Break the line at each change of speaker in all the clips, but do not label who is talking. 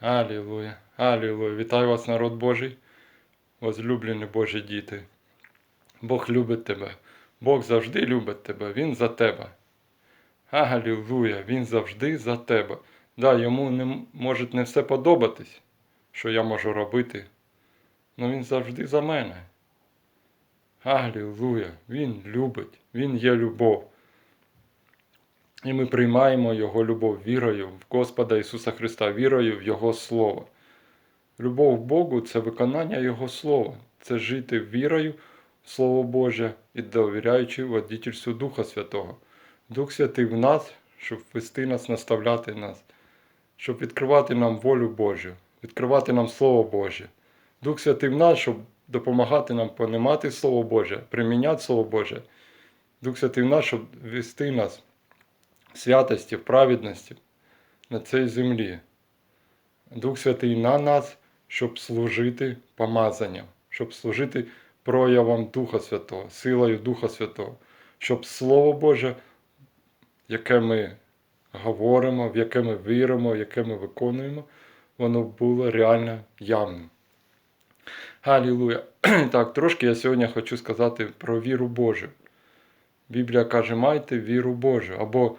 Алілуя, Алілуя. Вітаю вас, народ Божий, возлюблені Божі діти. Бог любить тебе. Бог завжди любить тебе, Він за тебе. Алілуя, Він завжди за тебе. Да, йому не, може не все подобатись, що я можу робити. але він завжди за мене. Алілуя, Він любить, Він є любов. І ми приймаємо Його любов вірою в Господа Ісуса Христа, вірою в Його Слово. Любов Богу це виконання Його Слова, це жити вірою в Слово Боже і довіряючи водительству Духа Святого. Дух Святий в нас, щоб вести нас, наставляти нас, щоб відкривати нам волю Божу, відкривати нам Слово Боже. Дух Святий в нас, щоб допомагати нам понімати Слово Боже, приміняти Слово Боже. Дух Святий в нас, щоб вести нас святості, праведності на цій землі. Дух Святий на нас, щоб служити помазанням, щоб служити проявом Духа Святого, силою Духа Святого, щоб Слово Боже, яке ми говоримо, в яке ми віримо, яке ми виконуємо, воно було реально явним. Галілуя. Так, трошки я сьогодні хочу сказати про віру Божу. Біблія каже, майте віру Божу, або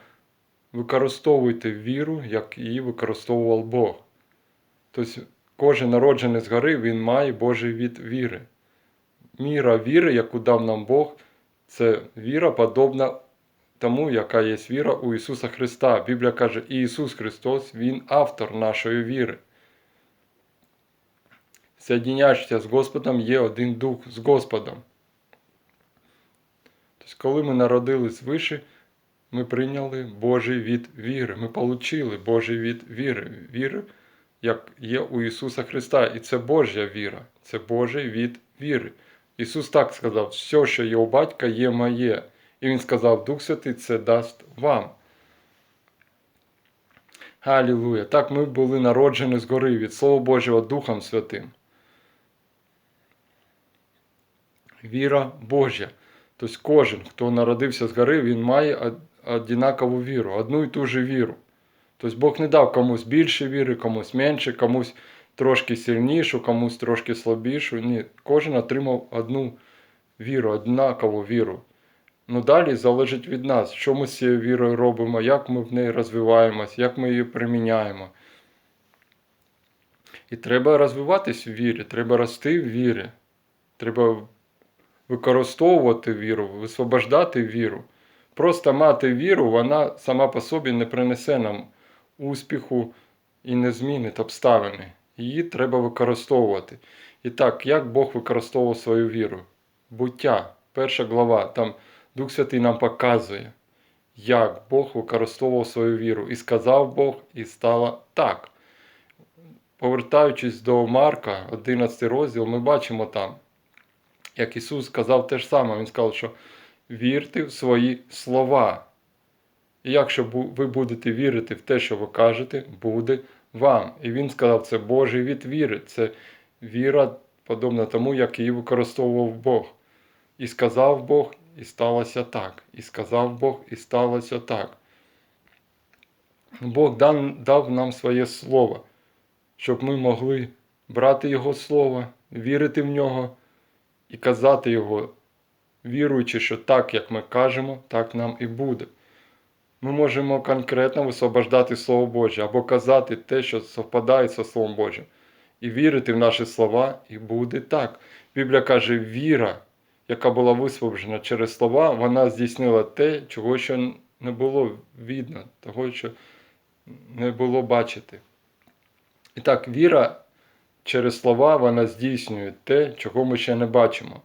використовуйте віру, як її використовував Бог. Тобто кожен народжений згори, він має Божий від віри. Міра віри, яку дав нам Бог, це віра подобна тому, яка є віра у Ісуса Христа. Біблія каже, Ісус Христос, Він автор нашої віри. Соєдиняючися з Господом є один дух з Господом. Тобто, коли ми народились свише, ми прийняли Божий від віри. Ми отримали Божий від віри. Віри, як є у Ісуса Христа. І це Божа віра, це Божий від віри. Ісус так сказав: все, що є у батька, є моє. І Він сказав, Дух Святий це дасть вам. Алілуя. Так ми були народжені згори від Слова Божого Духом Святим. Віра Божа. Тобто кожен, хто народився згори, він має однакову віру, одну і ту же віру. Тобто Бог не дав комусь більше віри, комусь менше, комусь трошки сильнішу, комусь трошки слабішу. Ні, кожен отримав одну віру, однакову віру. Ну далі залежить від нас, що ми з цією вірою робимо, як ми в неї розвиваємось, як ми її приміняємо. І треба розвиватись в вірі, треба рости в вірі, треба використовувати віру, висвобождати віру. Просто мати віру, вона сама по собі не принесе нам успіху і не змінить обставини. Її треба використовувати. І так, як Бог використовував свою віру? Буття, перша глава, там Дух Святий нам показує, як Бог використовував свою віру. І сказав Бог, і стало так. Повертаючись до Марка, 11 розділ, ми бачимо там, як Ісус сказав те ж саме. Він сказав, що вірте в свої слова. І якщо ви будете вірити в те, що ви кажете, буде вам. І він сказав, це Божий від віри, це віра подобна тому, як її використовував Бог. І сказав Бог, і сталося так. І сказав Бог, і сталося так. Бог дав нам своє слово, щоб ми могли брати Його слово, вірити в нього і казати Його, віруючи, що так, як ми кажемо, так нам і буде. Ми можемо конкретно висвобождати Слово Боже або казати те, що совпадає зі Словом Божим, і вірити в наші слова, і буде так. Біблія каже, віра, яка була висвобожена через слова, вона здійснила те, чого ще не було видно, того, що не було бачити. І так, віра через слова вона здійснює те, чого ми ще не бачимо.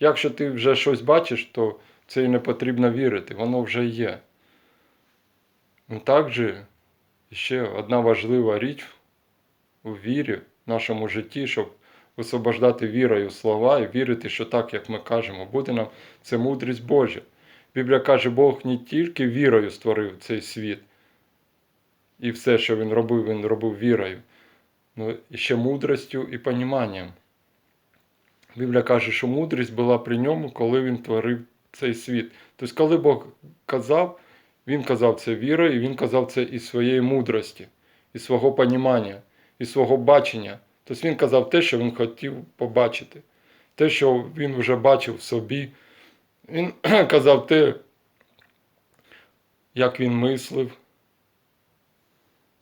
Якщо ти вже щось бачиш, то це і не потрібно вірити, воно вже є. Ну, також ще одна важлива річ у вірі в нашому житті, щоб висвобождати вірою слова і вірити, що так, як ми кажемо, буде нам це мудрість Божа. Біблія каже, Бог не тільки вірою створив цей світ, і все, що він робив, він робив вірою, але ще мудростю і поніманням. Біблія каже, що мудрість була при ньому, коли він творив цей світ. Тобто, коли Бог казав, він казав це вірою, і він казав це із своєї мудрості, із свого понімання. і свого бачення. Тобто він казав те, що він хотів побачити, те, що він вже бачив в собі. Він казав те, як він мислив,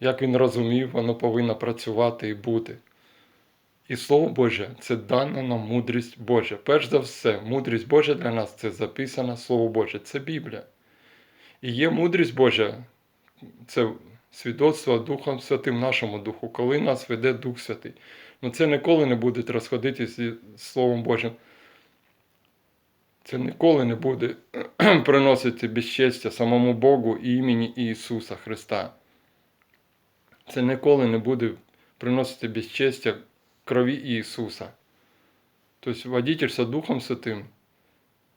як він розумів, воно повинно працювати і бути. І Слово Боже це дана нам мудрість Божа. Перш за все, мудрість Божа для нас це записане Слово Боже, це Біблія. І є мудрість Божа, це свідоцтво Духом Святим нашому Духу, коли нас веде Дух Святий. Ну це ніколи не буде розходитися зі Словом Божим. Це ніколи не буде приносити безчестя самому Богу і імені Ісуса Христа. Це ніколи не буде приносити безчестя крові Ісуса. Тобто водительство Духом Святим,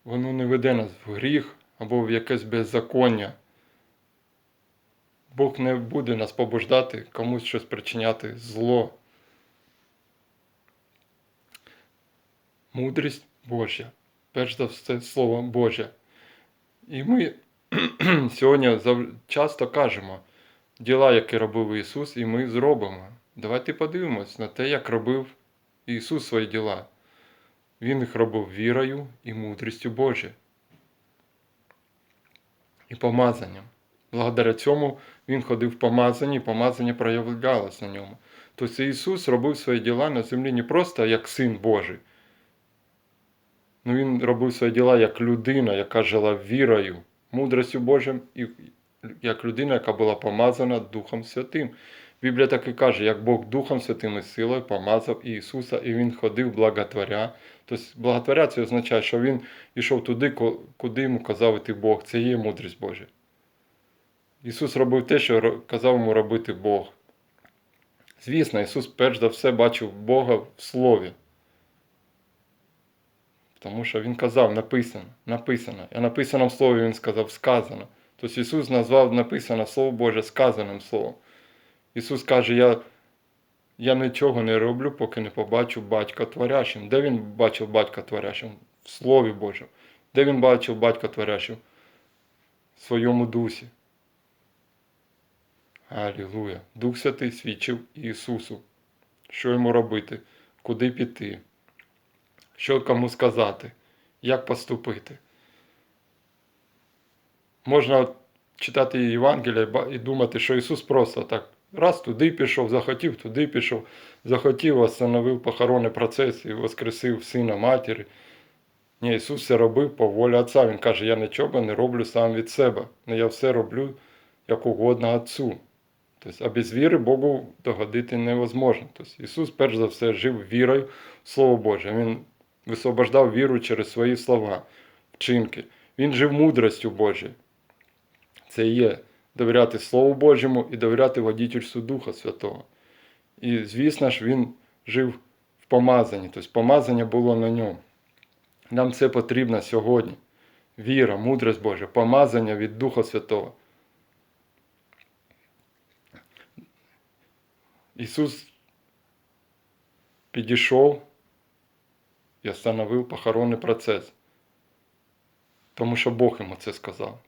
воно не веде нас в гріх або в якесь беззаконня. Бог не буде нас побуждати комусь щось причиняти зло. Мудрість Божа. Перш за все Слово Боже. І ми сьогодні часто кажемо діла, які робив Ісус, і ми зробимо. Давайте подивимось на те, як робив Ісус свої діла. Він їх робив вірою і мудрістю Божою. І помазанням. Благодаря цьому Він ходив в помазанні, і помазання проявлялось на ньому. Тобто Ісус робив свої діла на землі не просто як Син Божий. Ну, Він робив свої діла як людина, яка жила вірою, мудростю Божим, і як людина, яка була помазана Духом Святим. Біблія так і каже, як Бог Духом Святим і силою помазав Ісуса, і Він ходив благотворя. Тобто благотворя це означає, що Він йшов туди, куди йому казав іти Бог. Це є мудрість Божа. Ісус робив те, що казав йому робити Бог. Звісно, Ісус перш за все бачив Бога в Слові. Тому що Він казав, написано, написано. А написано в Слові Він сказав сказано. Тобто Ісус назвав написане Слово Боже сказаним Словом. Ісус каже, я, я нічого не роблю, поки не побачу батька творящим. Де він бачив батька творящим? В Слові Божому. Де він бачив батька творящим? В своєму дусі. Алілуя. Дух Святий свідчив Ісусу. Що йому робити, куди піти, що кому сказати, як поступити. Можна читати Євангелія і думати, що Ісус просто так раз туди пішов, захотів, туди пішов, захотів, остановив похоронний процес і воскресив сина матері. Ні, Ісус все робив по волі Отця. Він каже, я нічого не роблю сам від себе, але я все роблю як угодно Отцу. Тобто, а без віри Богу догодити невозможно. Тобто, Ісус, перш за все, жив вірою в Слово Боже. Він висвобождав віру через свої слова, вчинки. Він жив мудростю Божою. Це є довіряти Слову Божому і довіряти водительству Духа Святого. І, звісно ж, він жив в помазанні, тобто помазання було на ньому. Нам це потрібно сьогодні. Віра, мудрість Божа, помазання від Духа Святого. Ісус підійшов і остановив похоронний процес, тому що Бог йому це сказав.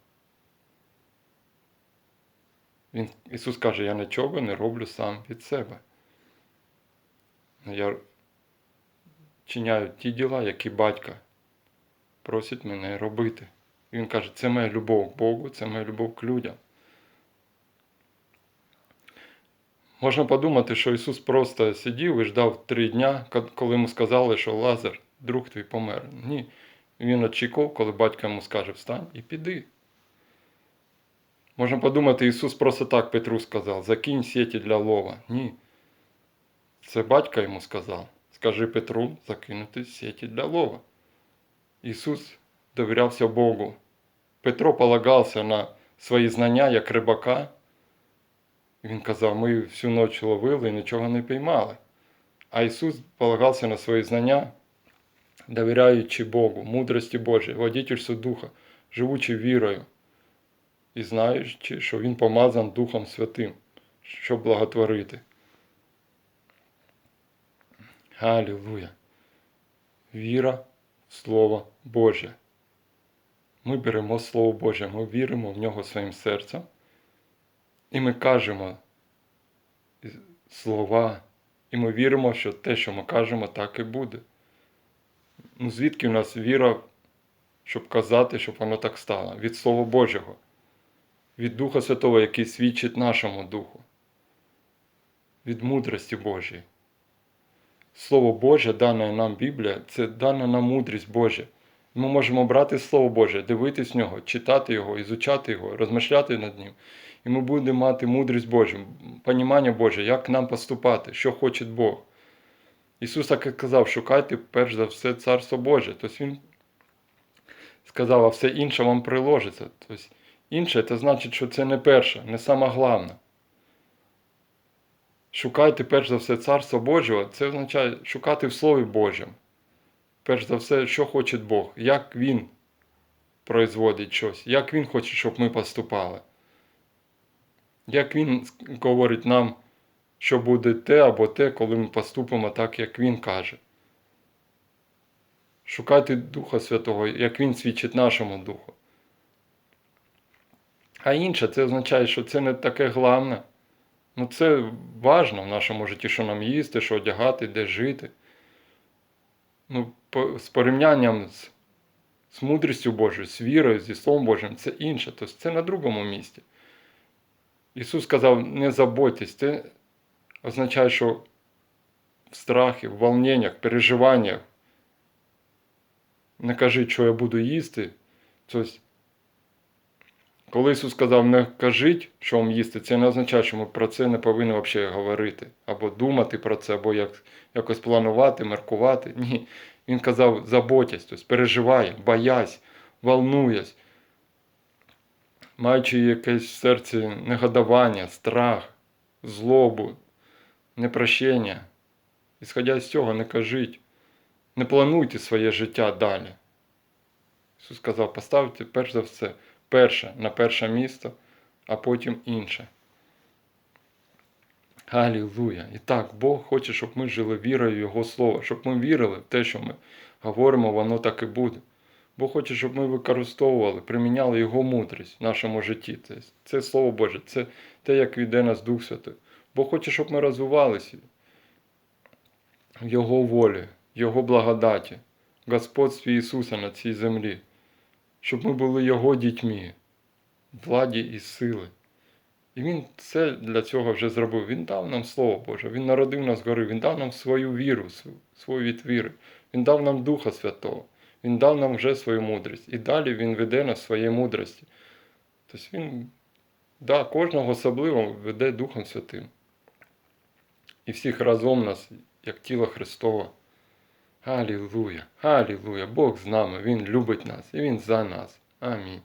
Він, Ісус каже, я нічого не роблю сам від себе. Я чиняю ті діла, які батька просить мене робити. І він каже, це моя любов к Богу, це моя любов к людям. Можна подумати, що Ісус просто сидів і ждав три дня, коли йому сказали, що Лазар, друг твій помер. Ні. Він очікував, коли батько йому скаже встань і піди. Можна подумати, Ісус просто так Петру сказав: закинь сіті для лова. Ні. Це батько йому сказав. Скажи Петру закинути сіті для лова. Ісус довірявся Богу. Петро полагався на свої знання як рибака. Він казав, ми всю ніч ловили і нічого не піймали. А Ісус полагався на свої знання, довіряючи Богу, мудрості Божій, водительству Духа, живучи вірою і знаючи, що Він помазан Духом Святим, щоб благотворити. Алілуя! Віра в Слово Боже. Ми беремо Слово Боже, ми віримо в нього своїм серцем. І ми кажемо слова, і ми віримо, що те, що ми кажемо, так і буде. Ну, звідки в нас віра, щоб казати, щоб воно так стало? Від Слова Божого, від Духа Святого, який свідчить нашому Духу, від мудрості Божої. Слово Боже, дане нам Біблія, це дана нам мудрість Божа. Ми можемо брати Слово Боже, дивитись в нього, читати його, ізучати його, розмишляти над ним. І ми будемо мати мудрість Божу, понімання Боже, як нам поступати, що хоче Бог. Ісус так казав, шукайте перш за все Царство Боже. Тобто Він сказав, а все інше вам приложиться. Тобто інше це значить, що це не перше, не саме головне. Шукайте перш за все Царство Божого, це означає шукати в Слові Божому. Перш за все, що хоче Бог, як Він производить щось, як Він хоче, щоб ми поступали. Як Він говорить нам, що буде те або те, коли ми поступимо так, як Він каже. Шукайте Духа Святого, як Він свідчить нашому Духу. А інше це означає, що це не таке головне. Ну, це важно в нашому житті, що нам їсти, що одягати, де жити. Ну, по, з порівнянням з, з мудрістю Божою, з вірою, зі Словом Божим, це інше. Тобто це на другому місці. Ісус сказав, не заботьтесь, це означає, що в страхі, в волненнях, переживаннях не кажіть, що я буду їсти. Тобто, коли Ісус сказав, не кажіть, що вам їсти, це не означає, що ми про це не повинні взагалі говорити, або думати про це, або як, якось планувати, меркувати. Ні. Він казав, заботясь, тобто переживай, боясь, волнуясь, маючи якесь в серці негодування, страх, злобу, непрощення. Ісходя з цього, не кажіть, не плануйте своє життя далі. Ісус сказав, поставте перш за все перше на перше місце, а потім інше. Алілуя! І так, Бог хоче, щоб ми жили вірою в Його Слово, щоб ми вірили в те, що ми говоримо, воно так і буде. Бог хоче, щоб ми використовували, приміняли Його мудрість в нашому житті. Це, це Слово Боже, це те, як веде нас Дух Святий. Бог хоче, щоб ми розвивалися в Його волі, в Його благодаті, в господстві Ісуса на цій землі, щоб ми були Його дітьми, владі і сили. І Він все для цього вже зробив. Він дав нам Слово Боже, Він народив нас згори, Він дав нам свою віру, свою від віри. Він дав нам Духа Святого, Він дав нам вже свою мудрість. І далі Він веде нас в мудрості. Тобто Він да, кожного особливо веде Духом Святим. І всіх разом нас, як тіло Христове. Алілуя! Алілуя! Бог з нами, Він любить нас і Він за нас. Амінь.